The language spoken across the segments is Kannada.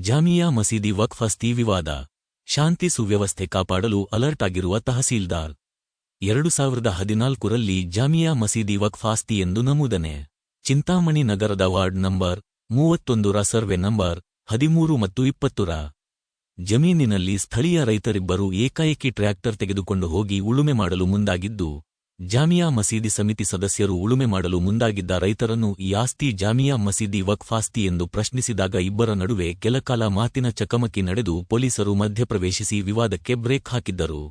ಜಾಮಿಯಾ ಮಸೀದಿ ವಕ್ಫ್ ಅಸ್ತಿ ವಿವಾದ ಶಾಂತಿ ಸುವ್ಯವಸ್ಥೆ ಕಾಪಾಡಲು ಅಲರ್ಟ್ ಆಗಿರುವ ತಹಸೀಲ್ದಾರ್. ಎರಡು ಸಾವಿರದ ಹದಿನಾಲ್ಕರಲ್ಲಿ ಜಾಮಿಯಾ ಮಸೀದಿ ವಕ್ಫ್ ಆಸ್ತಿ ಎಂದು ನಮೂದನೆ. ಚಿಂತಾಮಣಿ ನಗರದ ವಾರ್ಡ್ ನಂಬರ್ ಮೂವತ್ತೊಂದರ ಸರ್ವೆ ನಂಬರ್ ಹದಿಮೂರು ಮತ್ತು ಇಪ್ಪತ್ತರ ಜಮೀನಿನಲ್ಲಿ ಸ್ಥಳೀಯ ರೈತರಿಬ್ಬರು ಏಕಾಏಕಿ ಟ್ರ್ಯಾಕ್ಟರ್ ತೆಗೆದುಕೊಂಡು ಹೋಗಿ ಉಳುಮೆ ಮಾಡಲು ಮುಂದಾಗಿದ್ದು ಜಾಮಿಯಾ ಮಸೀದಿ ಸಮಿತಿ ಸದಸ್ಯರು ಉಳುಮೆ ಮಾಡಲು ಮುಂದಾಗಿದ್ದ ರೈತರನ್ನು ಈ ಆಸ್ತಿ ಜಾಮಿಯಾ ಮಸೀದಿ ವಕ್ಫಾಸ್ತಿ ಎಂದು ಪ್ರಶ್ನಿಸಿದಾಗ ಇಬ್ಬರ ನಡುವೆ ಕೆಲಕಾಲ ಮಾತಿನ ಚಕಮಕಿ ನಡೆದು ಪೊಲೀಸರು ಮಧ್ಯಪ್ರವೇಶಿಸಿ ವಿವಾದಕ್ಕೆ ಬ್ರೇಕ್ ಹಾಕಿದ್ದರು.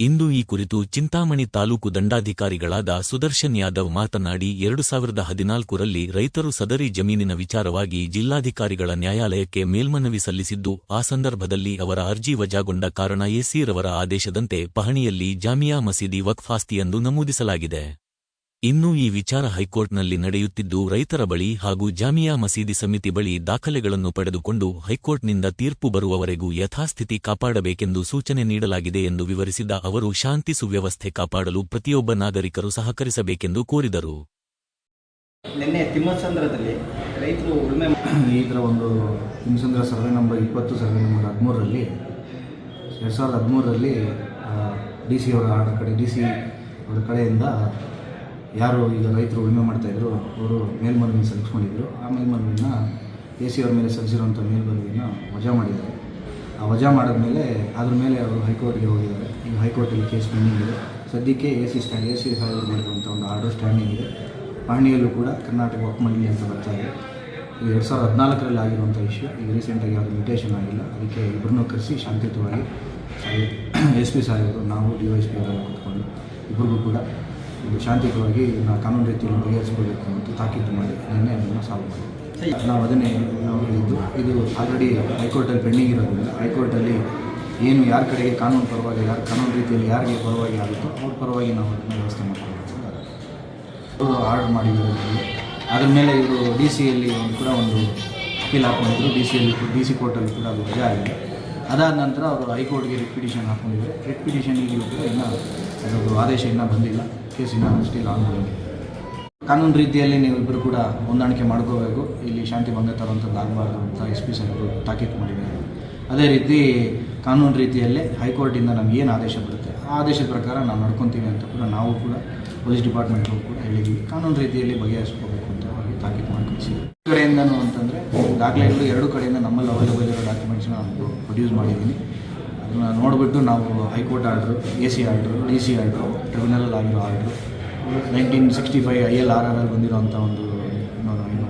ಇಂದು ಈ ಕುರಿತು ಚಿಂತಾಮಣಿ ತಾಲೂಕು ದಂಡಾಧಿಕಾರಿಗಳಾದ ಸುದರ್ಶನ್ ಯಾದವ್ ಮಾತನಾಡಿ, ಎರಡು ಸಾವಿರದ ಹದಿನಾಲ್ಕರಲ್ಲಿ ರೈತರು ಸದರಿ ಜಮೀನಿನ ವಿಚಾರವಾಗಿ ಜಿಲ್ಲಾಧಿಕಾರಿಗಳ ನ್ಯಾಯಾಲಯಕ್ಕೆ ಮೇಲ್ಮನವಿ ಸಲ್ಲಿಸಿದ್ದು, ಆ ಸಂದರ್ಭದಲ್ಲಿ ಅವರ ಅರ್ಜಿ ವಜಾಗೊಂಡ ಕಾರಣ ಎಸಿರವರ ಆದೇಶದಂತೆ ಪಹಣಿಯಲ್ಲಿ ಜಾಮಿಯಾ ಮಸೀದಿ ವಕ್ಫ್ ಆಸ್ತಿ ಎಂದು ನಮೂದಿಸಲಾಗಿದೆ. ಇನ್ನು ಈ ವಿಚಾರ ಹೈಕೋರ್ಟ್ನಲ್ಲಿ ನಡೆಯುತ್ತಿದ್ದು ರೈತರ ಬಳಿ ಹಾಗೂ ಜಾಮಿಯಾ ಮಸೀದಿ ಸಮಿತಿ ಬಳಿ ದಾಖಲೆಗಳನ್ನು ಪಡೆದುಕೊಂಡು ಹೈಕೋರ್ಟ್ನಿಂದ ತೀರ್ಪು ಬರುವವರೆಗೂ ಯಥಾಸ್ಥಿತಿ ಕಾಪಾಡಬೇಕೆಂದು ಸೂಚನೆ ನೀಡಲಾಗಿದೆ ಎಂದು ವಿವರಿಸಿದ ಅವರು ಶಾಂತಿ ಸುವ್ಯವಸ್ಥೆ ಕಾಪಾಡಲು ಪ್ರತಿಯೊಬ್ಬ ನಾಗರಿಕರು ಸಹಕರಿಸಬೇಕೆಂದು ಕೋರಿದರು. ನಿನ್ನೆ ತಿಮ್ಮಸಂದ್ರದಲ್ಲಿ ರೈತರು ಉಳುಮೆ ಈ ಥರ ಒಂದು ತಿಮ್ಮಸಂದ್ರ ಸರ್ವೆ ನಂಬರ್ ಇಪ್ಪತ್ತು ಸರ್ವೆ ನಂಬರ್ ಹದಿಮೂರರಲ್ಲಿ ಎರಡು ಸಾವಿರದ ಹದಿಮೂರರಲ್ಲಿ ಡಿ ಸಿ ಅವರ ಕಡೆ ಡಿ ಸಿ ಅವರ ಕಡೆಯಿಂದ ಯಾರು ಈಗ ರೈತರು ಉಳುಮೆ ಮಾಡ್ತಾಯಿದ್ರು ಅವರು ಮೇಲ್ಮನವಿ ಸಲ್ಲಿಸ್ಕೊಂಡಿದ್ರು ಆ ಮೇಲ್ಮನವಿನ ಎ ಸಿ ಅವ್ರ ಮೇಲೆ ಸಲ್ಲಿಸಿರುವಂಥ ಮೇಲ್ಮನವಿನ ವಜಾ ಮಾಡಿದ್ದಾರೆ. ಆ ವಜಾ ಮಾಡಿದ್ಮೇಲೆ ಅದ್ರ ಮೇಲೆ ಅವರು ಹೈಕೋರ್ಟ್ಗೆ ಹೋಗಿದ್ದಾರೆ. ಈಗ ಹೈಕೋರ್ಟಲ್ಲಿ ಕೇಸ್ ಪೆಂಡಿಂಗ್ ಇದೆ. ಸದ್ಯಕ್ಕೆ A C stand A C ಸಾಹೇಬರು ಮಾಡಿರುವಂಥ ಒಂದು ಆರ್ಡರ್ ಸ್ಟ್ಯಾಂಡಿಂಗ್ ಇದೆ. ಪಹಣಿಯಲ್ಲೂ ಕೂಡ ಕರ್ನಾಟಕ ವಕ್ ಮಂಡಳಿ ಅಂತ ಬರ್ತಾ ಇದೆ. ಇದು ಎರಡು ಸಾವಿರದ ಹದಿನಾಲ್ಕರಲ್ಲಿ ಆಗಿರುವಂಥ ಇಶ್ಯೂ ಈಗ ರೀಸೆಂಟಾಗಿ ಯಾವುದು ಮ್ಯೂಟೇಷನ್ ಆಗಿಲ್ಲ. ಅದಕ್ಕೆ ಇಬ್ಬರನ್ನೂ ಕರೆಸಿ ಶಾಂತಿಯುತವಾಗಿ ಎಸ್ ಪಿ ಸಾಹೇಬರು, ನಾವು ಡಿ ವೈ ಎಸ್ ಪಿ ಅವರೆಲ್ಲ ಕೂತ್ಕೊಂಡು ಇಬ್ಬರಿಗೂ ಕೂಡ ಇದು ಶಾಂತಿಯುತವಾಗಿ ಇದನ್ನು ಕಾನೂನು ರೀತಿಯಲ್ಲಿ ಬಗೆಹರಿಸಿಕೊಳ್ಬೇಕು ಅಂತ ತಾಕೀತು ಮಾಡಿ ನಿನ್ನೆ ಅದನ್ನು ಸಾಲ್ವ್ ಮಾಡಿ ನಾವು ಅದನ್ನೇ ನಾವು ಹೇಳಿದ್ದು ಇದು ಆಲ್ರೆಡಿ ಹೈಕೋರ್ಟಲ್ಲಿ ಪೆಂಡಿಂಗ್ ಇರೋದ್ರಿಂದ ಹೈಕೋರ್ಟಲ್ಲಿ ಏನು ಯಾರ ಕಡೆಗೆ ಕಾನೂನು ಪರವಾಗಿ ಯಾರು ಕಾನೂನು ರೀತಿಯಲ್ಲಿ ಯಾರಿಗೆ ಪರವಾಗಿ ಆಗುತ್ತೋ ಅವ್ರ ಪರವಾಗಿ ನಾವು ಅದನ್ನು ವ್ಯವಸ್ಥೆ ಮಾಡ್ಕೊಳ್ಬೇಕು ಅವರು ಆರ್ಡರ್ ಮಾಡಿರೋದ್ರಲ್ಲಿ ಅದ್ರ ಮೇಲೆ ಇವರು ಡಿ ಸಿಯಲ್ಲಿ ಕೂಡ ಒಂದು ಅಪೀಲ್ ಹಾಕ್ಕೊಂಡಿದ್ರು ಡಿ ಸಿಯಲ್ಲಿ ಡಿ ಸಿ ಕೋರ್ಟಲ್ಲಿ ಕೂಡ ಅದು ವಜಾ ಆಗಿದೆ. ಅದಾದ ನಂತರ ಅವರು ಹೈಕೋರ್ಟ್ಗೆ ರಿಟ್ ಪಿಟಿಷನ್ ಹಾಕ್ಕೊಂಡಿದ್ದಾರೆ ರಿಟ್ ಪಿಟಿಷನಿಗೆ ಕೂಡ ಇನ್ನೂ ಅದರದ್ದು ಆದೇಶ ಇನ್ನೂ ಬಂದಿಲ್ಲ ಕೇಸಿನ ಸ್ಟಿಲ್ ಆನ್ಗೋಯಿಂಗ್ ಕಾನೂನು ರೀತಿಯಲ್ಲಿ ನೀವಿಬ್ಬರು ಕೂಡ ಹೊಂದಾಣಿಕೆ ಮಾಡ್ಕೋಬೇಕು. ಇಲ್ಲಿ ಶಾಂತಿ ಭಂಗ ತರುವಂಥದ್ದು ಆಗಬಾರ್ದು ಅಂತ ಎಸ್ ಪಿ ಸಾಹೇಬರು ತಾಕೀತು ಮಾಡಿದ್ದಾರೆ. ಅದೇ ರೀತಿ ಕಾನೂನು ರೀತಿಯಲ್ಲೇ ಹೈಕೋರ್ಟಿಂದ ನಮ್ಗೆ ಏನು ಆದೇಶ ಬರುತ್ತೆ, ಆ ಆದೇಶದ ಪ್ರಕಾರ ನಾವು ನಡ್ಕೊತೀವಿ ಅಂತ ಕೂಡ ನಾವು ಕೂಡ ಪೊಲೀಸ್ ಡಿಪಾರ್ಟ್ಮೆಂಟ್ಗೂ ಕೂಡ ಹೇಳಿದ್ವಿ. ಕಾನೂನು ರೀತಿಯಲ್ಲಿ ಬಗೆಹರಿಸ್ಕೋಬೇಕು ಅಂತ ಅವ್ರಿಗೆ ತಾಕೀತು ಮಾಡಿ ಕಳಿಸಿದ್ವಿ ಈ ಕಡೆಯಿಂದನೂ ಅಂತಂದರೆ ದಾಖಲೆಗಳು ಎರಡು ಕಡೆಯಿಂದ ನಮ್ಮಲ್ಲಿ ಅವೈಲೇಬಲ್ ಇರೋ ಡಾಕ್ಯುಮೆಂಟ್ಸ್ನ ನಾನು ಪ್ರೊಡ್ಯೂಸ್ ಮಾಡಿದ್ದೀನಿ. ನೋಡಿಬಿಟ್ಟು ನಾವು high court order, A C order, D C order, tribunal ಆಗಿರೋ order, nineteen sixty five I L R R ಅಲ್ಲಿ ಬಂದಿರೋಂಥ ಒಂದು, ಏನು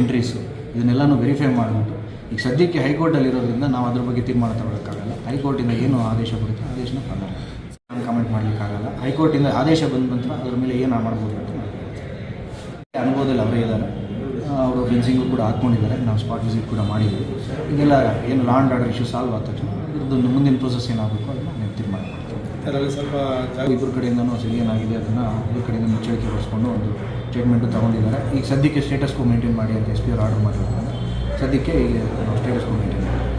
ಎಂಟ್ರೀಸು, ಇದನ್ನೆಲ್ಲನೂ ವೆರಿಫೈ ಮಾಡಿಬಿಟ್ಟು, ಈಗ ಸದ್ಯಕ್ಕೆ ಹೈಕೋರ್ಟಲ್ಲಿ ಇರೋದ್ರಿಂದ ನಾವು ಅದ್ರ ಬಗ್ಗೆ ತೀರ್ಮಾನ ತಗೊಳ್ಳೋಕ್ಕಾಗಲ್ಲ ಹೈಕೋರ್ಟಿಂದ ಏನು ಆದೇಶ ಬರುತ್ತೆ ಆದೇಶನ ಫಾಲೋ ನಾನು ಕಮೆಂಟ್ ಮಾಡಲಿಕ್ಕಾಗಲ್ಲ. ಹೈಕೋರ್ಟಿಂದ ಆದೇಶ ಬಂದ ನಂತರ ಅದ್ರ ಮೇಲೆ ಏನು ಮಾಡ್ಬೋದು ಅಂತ. ಅನುಭವದಲ್ಲಿ ಅವರೇ ಇದ್ದಾರೆ ಅವರು ಫೆನ್ಸಿಂಗು ಕೂಡ ಹಾಕ್ಕೊಂಡಿದ್ದಾರೆ. ನಾವು ಸ್ಪಾಟ್ ವಿಸಿಟ್ ಕೂಡ ಮಾಡಿದ್ದೀವಿ ಇದೆಲ್ಲ ಏನು law and order issue solve ಆದ ತಕ್ಷಣ ಇದ್ರದ್ದು ಮುಂದಿನ ಪ್ರೊಸೆಸ್ ಏನಾಗಬೇಕು ಅದನ್ನು ನೀವು ತೀರ್ಮಾನ ಮಾಡ್ತೀವಿ. ಅದರಲ್ಲಿ ಸ್ವಲ್ಪ ಇಬ್ಬರ ಕಡೆಯಿಂದನೂ ಸರಿ ಏನಾಗಿದೆ ಅದನ್ನು ಇಬ್ಬರ ಕಡೆಯಿಂದ ಮುಚ್ಚಳಿಕೆ ಹೊರಿಸ್ಕೊಂಡು ಒಂದು ಸ್ಟೇಟ್ಮೆಂಟು ತೊಗೊಂಡಿದ್ದಾರೆ. ಈಗ ಸದ್ಯಕ್ಕೆ ಸ್ಟೇಟಸ್ಗೂ ಮೇಂಟೈನ್ ಮಾಡಿ ಅಂತ ಎಸ್ ಪಿ ಅವ್ರು ಆರ್ಡರ್ ಮಾಡಿರೋದ್ರಿಂದ ಸದ್ಯಕ್ಕೆ ಈಗ ಸ್ಟೇಟಸ್ಗೂ ಮೇಂಟೈನ್ ಮಾಡಿ